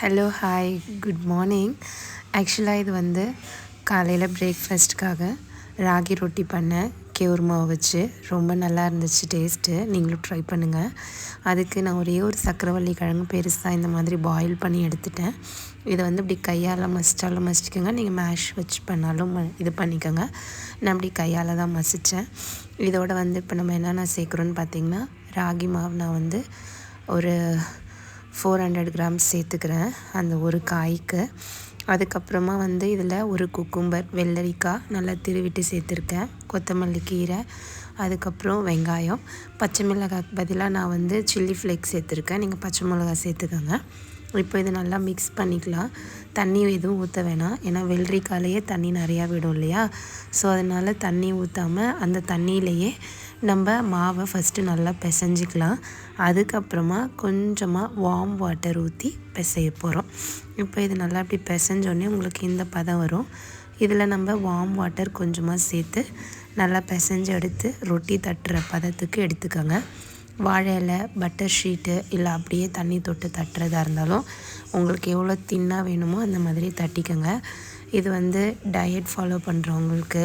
Hello hi good morning ஆக்சுவலாக இது வந்து காலையில் பிரேக்ஃபாஸ்ட்டுக்காக ராகி ரொட்டி பண்ணேன் கேவுர் மாவு வச்சு ரொம்ப நல்லா இருந்துச்சு டேஸ்ட்டு நீங்களும் ட்ரை பண்ணுங்கள் அதுக்கு நான் ஒரே ஒரு சக்கரவள்ளி கிழங்கு பெருசாக இந்த மாதிரி பாயில் பண்ணி எடுத்துட்டேன். இதை வந்து இப்படி கையால் மசிச்சாலும் மசிச்சுக்கோங்க. நீங்கள் மேஷ் வச்சு பண்ணாலும் ம- இது பண்ணிக்கோங்க. நான் இப்படி கையால் தான் மசித்தேன் இதோட வந்து இப்போ நம்ம என்னென்ன சேர்க்குறோன்னு பார்த்தீங்கன்னா ராகி மாவு நான் வந்து ஒரு ஃபோர் ஹண்ட்ரட் கிராம்ஸ் சேர்த்துக்கிறேன் அந்த ஒரு காய்க்கு. அதுக்கப்புறமா வந்து இதில் ஒரு குக்கும்பர் வெள்ளரிக்காய் நல்லா திருவிட்டு சேர்த்துருக்கேன். கொத்தமல்லி கீரை அதுக்கப்புறம் வெங்காயம். பச்சை மிளகாய்க்கு பதிலாக நான் வந்து சில்லி ஃப்ளேக்ஸ் சேர்த்துருக்கேன். நீங்கள் பச்சை மிளகாய் சேர்த்துக்கோங்க. இப்போ இது நல்லா மிக்ஸ் பண்ணிக்கலாம். தண்ணி எதுவும் ஊற்ற வேணாம். ஏன்னா வெள்ளரிக்காயிலேயே தண்ணி நிறையா விடும் இல்லையா? ஸோ அதனால் தண்ணி ஊற்றாமல் அந்த தண்ணியிலையே நம்ம மாவை ஃபஸ்ட்டு நல்லா பிசைஞ்சிக்கலாம். அதுக்கப்புறமா கொஞ்சமாக வார்ம் வாட்டர் ஊற்றி பிசைய போகிறோம் இப்போ இது நல்லா அப்படி பிசைஞ்சோடனே உங்களுக்கு இந்த பதம் வரும். இதில் நம்ம வார்ம் வாட்டர் கொஞ்சமாக சேர்த்து நல்லா பிசைஞ்சு எடுத்து ரொட்டி தட்டுற பதத்துக்கு எடுத்துக்கோங்க. வாழை இலை பட்டர் ஷீட்டு இல்லை அப்படியே தண்ணி தொட்டு தட்டுறதா இருந்தாலும் உங்களுக்கு எவ்வளோ தின்னாக வேணுமோ அந்த மாதிரி தட்டிக்கோங்க. இது வந்து டயட் ஃபாலோ பண்ணுறவங்களுக்கு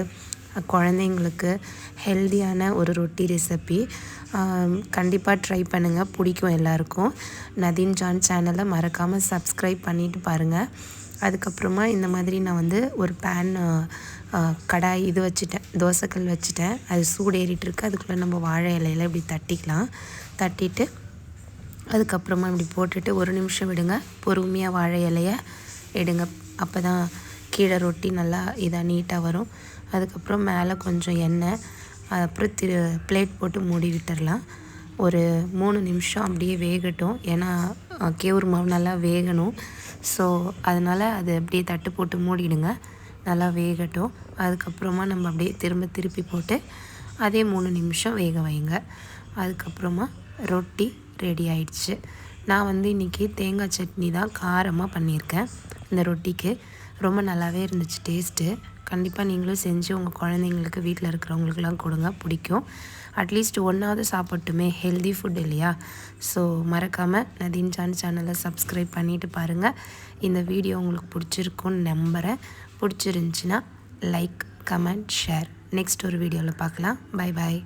குழந்தைங்களுக்கு ஹெல்தியான ஒரு ரொட்டி ரெசிபி கண்டிப்பாக ட்ரை பண்ணுங்கள் பிடிக்கும் எல்லாருக்கும். நதீன் ஜான் சேனலை மறக்காமல் சப்ஸ்கிரைப் பண்ணிட்டு பாருங்கள் அதுக்கப்புறமா இந்த மாதிரி நான் வந்து ஒரு பேன் கடாய் இது வச்சுட்டேன். தோசைக்கல் வச்சுட்டேன். அது சூடு அதுக்குள்ளே நம்ம வாழை இலையில இப்படி தட்டிக்கலாம். தட்டிட்டு அதுக்கப்புறமா இப்படி போட்டுட்டு ஒரு நிமிஷம் விடுங்க. பொறுமையாக வாழை இலையை எடுங்க. அப்போ தான் கீழே ரொட்டி நல்லா இதாக நீட்டாக வரும். அதுக்கப்புறம் மேலே கொஞ்சம் எண்ணெய் அப்புறம் திரு பிளேட் போட்டு மூடி விட்டுடலாம் ஒரு மூணு நிமிஷம் அப்படியே வேகட்டும். ஏன்னா கேவுர் கேவுரு மாவு நல்லா வேகணும். ஸோ அதனால் அது அப்படியே தட்டு போட்டு மூடிடுங்க. நல்லா வேகட்டும். அதுக்கப்புறமா நம்ம அப்படியே திரும்ப திருப்பி போட்டு அதே மூணு நிமிஷம் வேக வைங்க. அதுக்கப்புறமா ரொட்டி ரெடி ஆயிடுச்சு. நான் வந்து இன்றைக்கி தேங்காய் சட்னி தான் காரமாக பண்ணியிருக்கேன் இந்த ரொட்டிக்கு. ரொம்ப நல்லாவே இருந்துச்சு டேஸ்ட்டு. கண்டிப்பாக நீங்களும் செஞ்சு உங்கள் குழந்தைங்களுக்கு வீட்டில் இருக்கிறவங்களுக்குலாம் கொடுங்க. பிடிக்கும். அட்லீஸ்ட் ஒன்றாவது சாப்பிட்டுமே ஹெல்தி ஃபுட் இல்லையா? ஸோ மறக்காமல் நதீன் சான் சேனலை சப்ஸ்கிரைப் பண்ணிட்டு பாருங்கள் இந்த வீடியோ உங்களுக்கு பிடிச்சிருக்குன்னு நம்புகிறேன் பிடிச்சிருந்துச்சின்னா லைக் கமெண்ட் ஷேர் நெக்ஸ்ட் ஒரு வீடியோவில் பார்க்கலாம். Bye bye